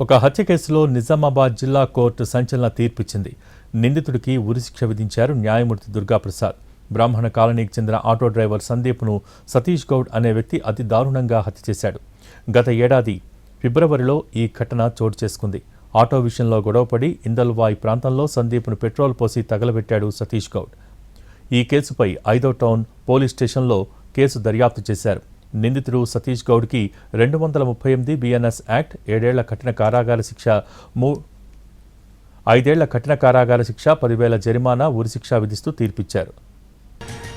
ఒక హత్య కేసులో నిజామాబాద్ జిల్లా కోర్టు సంచలన తీర్పిచ్చింది. నిందితుడికి ఉరిశిక్ష విధించారు న్యాయమూర్తి దుర్గాప్రసాద్. బ్రాహ్మణ కాలనీకి చెందిన ఆటో డ్రైవర్ సందీప్ను సతీష్ గౌడ్ అనే వ్యక్తి అతి దారుణంగా హత్య చేశాడు. గత ఏడాది ఫిబ్రవరిలో ఈ ఘటన చోటు చేసుకుంది. ఆటో విషయంలో గొడవపడి ఇందల్వాయి ప్రాంతంలో సందీప్ను పెట్రోల్ పోసి తగలబెట్టాడు సతీష్ గౌడ్. ఈ కేసుపై ఐదో టౌన్ పోలీస్ స్టేషన్లో కేసు దర్యాప్తు చేశారు. నిందితుడు సతీష్ గౌడ్కి రెండు వందల ముప్పై ఎనిమిది బిఎన్ఎస్ యాక్ట్ ఏడేళ్ళ కఠిన కారాగార శిక్ష మూ ఐదేళ్ళ కఠిన కారాగార శిక్ష పదివేల జరిమానా ఉరిశిక్ష విధిస్తూ తీర్పిచ్చారు.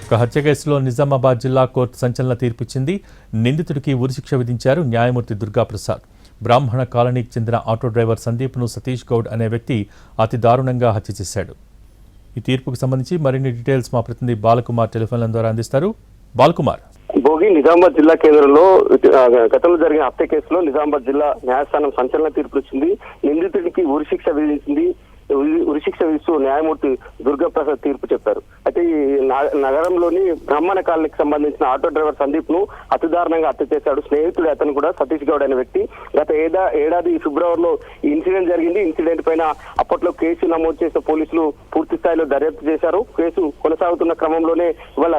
ఒక హత్య కేసులో నిజామాబాద్ జిల్లా కోర్టు సంచలన తీర్పిచ్చింది. నిందితుడికి ఉరిశిక్ష విధించారు న్యాయమూర్తి దుర్గాప్రసాద్. బ్రాహ్మణ కాలనీకి చెందిన ఆటో డ్రైవర్ సందీప్ను సతీష్ గౌడ్ అనే వ్యక్తి అతి దారుణంగా హత్య చేశాడు. ఈ తీర్పుకు సంబంధించి మరిన్ని డీటెయిల్స్ మా ప్రతినిధి బాలకుమార్ టెలిఫోన్ల ద్వారా అందిస్తారు. బాలకుమార్. భోగి నిజామాబాద్ జిల్లా కేంద్రంలో గతంలో జరిగిన హత్య కేసులో నిజామాబాద్ జిల్లా న్యాయస్థానం సంచలన తీర్పు ఇచ్చింది. నిందితుడికి ఉరిశిక్ష విధించింది. ఉరిశిక్ష విధిస్తూ న్యాయమూర్తి దుర్గాప్రసాద్ తీర్పు చెప్పారు. అయితే ఈ నగరంలోని బ్రహ్మణ కాలనీకి సంబంధించిన ఆటో డ్రైవర్ సందీప్ను అతిదారుణంగా హత్య చేశాడు. స్నేహితుడు అతను కూడా సతీష్ గౌడ్ అనే వ్యక్తి. గత ఏడా ఏడాది ఫిబ్రవరిలో ఈ ఇన్సిడెంట్ జరిగింది. ఇన్సిడెంట్ పైన అప్పట్లో కేసు నమోదు చేసిన పోలీసులు పూర్తి స్థాయిలో దర్యాప్తు చేశారు. కేసు కొనసాగుతున్న క్రమంలోనే ఇవాళ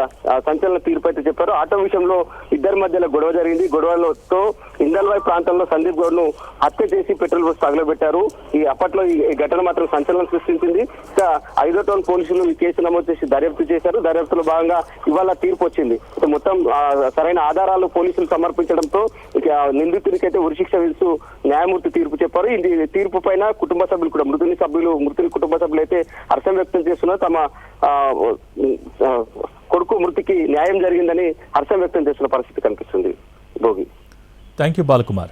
సంచలన తీర్పు అయితే చెప్పారు. ఆటో విషయంలో ఇద్దరి మధ్యలో గొడవ జరిగింది. గొడవలతో ఇందల్వాయి ప్రాంతంలో సందీప్ గౌడ్ను హత్య చేసి పెట్రోల్ బస్ తగలబెట్టారు ఈ అప్పట్లో ఈ ఘటన మాత్రం సంచలనం సృష్టించింది. ఐదో టౌన్ పోలీసులు ఈ కేసు నమోదు చేసి దర్యాప్తు చేశారు. దర్యాప్తులో భాగంగా ఇవాళ తీర్పు వచ్చింది. మొత్తం సరైన ఆధారాలు పోలీసులు సమర్పించడంతో నిందితునికైతే ఉరిశిక్ష విధిస్తూ న్యాయమూర్తి తీర్పు చెప్పారు. ఇది తీర్పు పైన కుటుంబ సభ్యులు కూడా మృతుని సభ్యులు మృతుని కుటుంబ సభ్యులు అయితే హర్షం వ్యక్తం చేస్తున్నారు. తమ ఆ, కొడుకు మృతికి న్యాయం జరిగిందని హర్షం వ్యక్తం చేస్తున్న పరిస్థితి కనిపిస్తుంది. భోగి. Thank you Balakumar